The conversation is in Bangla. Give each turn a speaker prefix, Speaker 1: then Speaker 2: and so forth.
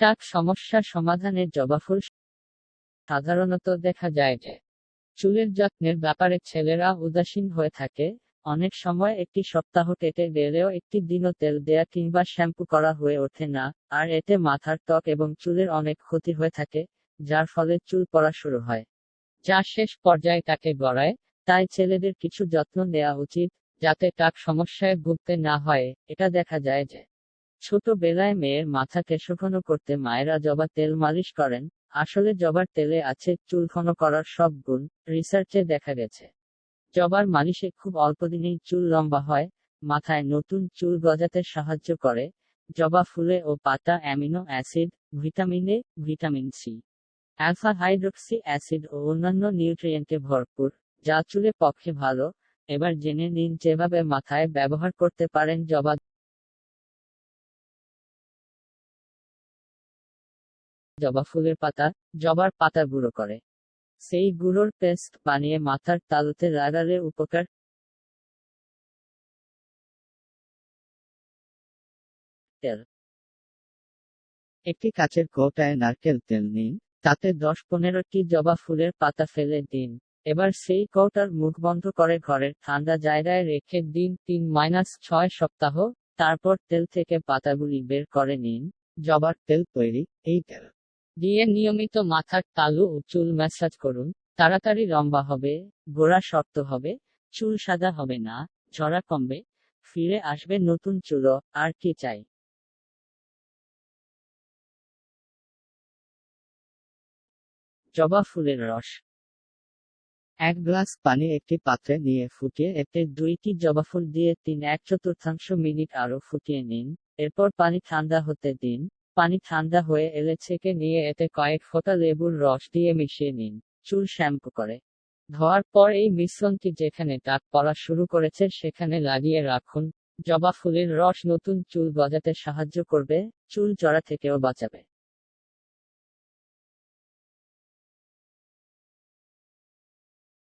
Speaker 1: টাক সমস্যা সমাধানে জবাফুল সাধারণত দেখা যায় যে, চুলের যত্নের ব্যাপারে ছেলেরা উদাসীন হয়ে থাকে। অনেক সময় একটি সপ্তাহ কেটে গেলেও একটি দিনও তেল দেয়া কিংবা শ্যাম্পু করা হয়ে ওঠে না, আর এতে মাথার ত্বক এবং চুলের অনেক ক্ষতি হয়ে থাকে, যার ফলে চুল পড়া শুরু হয়। যা শেষ পর্যায়ে তাকে গড়ায়, তাই ছেলেদের কিছু যত্ন নেওয়া উচিত, যাতে টাক সমস্যায় ভুগতে না হয়। এটা দেখা যায় যে ছোট বেলায় মেয়ের মাথা কেশঘন করতে মায়েরা জবা তেল মালিশ করেন, আসলে জবার তেলে আছে চুল করার সব গুণ, রিসার্চে দেখা গেছে। জবার মালিশে খুব অল্প দিনেই চুল লম্বা হয়, মাথায় নতুন চুল গজাতে সাহায্য করে, জবা ফুলে ও পাতা amino acid, vitamin A, vitamin C alpha hydroxy acid ও অন্যান্য নিউট্রিয়েন্টে ভরপুর, যা চুলে পক্ষে ভালো, এবার জেনে নিন যেভাবে মাথায় ব্যবহার করতে পারেন জবা জবা ফুলের পাতা, জবার পাতা গুঁড়ো করে। সেই গুঁড়োর পেস্ট বানিয়ে মাথার তালুতে লাগালে উপকার। তেল। একটি কাচের কৌটায় নারকেল তেল নিন, তাতে দশ পনেরোটি জবা ফুলের পাতা ফেলে দিন। এবার সেই কৌটার মুখ বন্ধ করে ঘরের ঠান্ডা জায়গায় রেখে দিন তিন মাইনাস ছয় সপ্তাহ, তারপর তেল থেকে পাতাগুলি বের করে নিন। জবার তেল তৈরি, এই তেল। দিয়ে নিয়মিত মাথার তালু ও চুল ম্যাসাজ করুন। তাড়াতাড়ি লম্বা হবে, গোড়া শক্ত হবে, চুল সাদা হবে না, ঝরা কমবে, ফিরে আসবে নতুন চুলও আর কি চাই? জবা ফুলের রস। এক গ্লাস পানি একটি পাত্রে নিয়ে ফুটিয়ে এতে দুইটি জবা ফুল দিয়ে তিন এক চতুর্থাংশ মিনিট আরও ফুটিয়ে নিন। এরপর পানি ঠান্ডা হতে দিন। পানি ঠান্ডা হয়ে এলে ছেঁকে নিয়ে এতে কয়েক ফোঁটা লেবুর রস দিয়ে মিশিয়ে নিন। চুল শ্যাম্পু করে। ধোয়ার পর এই মিশ্রণটি যেখানে টাক পড়া শুরু করেছে সেখানে লাগিয়ে রাখুন। জবা ফুলের রস নতুন চুল গজাতে সাহায্য করবে, চুল জড়া থেকেও বাঁচাবে।